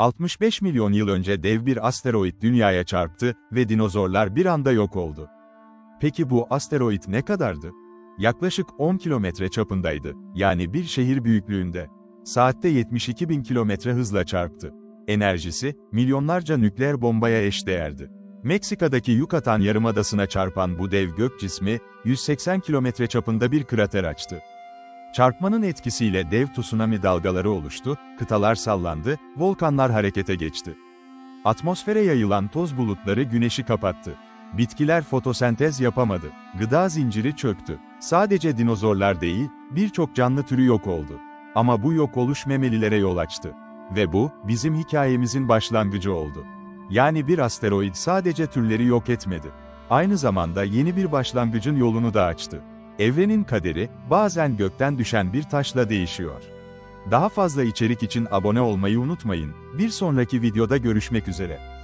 65 milyon yıl önce dev bir asteroid dünyaya çarptı ve dinozorlar bir anda yok oldu. Peki bu asteroid ne kadardı? Yaklaşık 10 kilometre çapındaydı, yani bir şehir büyüklüğünde. Saatte 72 bin kilometre hızla çarptı. Enerjisi, milyonlarca nükleer bombaya eşdeğerdi. Meksika'daki Yucatan Yarımadası'na çarpan bu dev gök cismi, 180 kilometre çapında bir krater açtı. Çarpmanın etkisiyle dev tsunami dalgaları oluştu, kıtalar sallandı, volkanlar harekete geçti. Atmosfere yayılan toz bulutları güneşi kapattı. Bitkiler fotosentez yapamadı. Gıda zinciri çöktü. Sadece dinozorlar değil, birçok canlı türü yok oldu. Ama bu yok oluş memelilere yol açtı. Ve bu, bizim hikayemizin başlangıcı oldu. Yani bir asteroid sadece türleri yok etmedi. Aynı zamanda yeni bir başlangıcın yolunu da açtı. Evrenin kaderi, bazen gökten düşen bir taşla değişiyor. Daha fazla içerik için abone olmayı unutmayın. Bir sonraki videoda görüşmek üzere.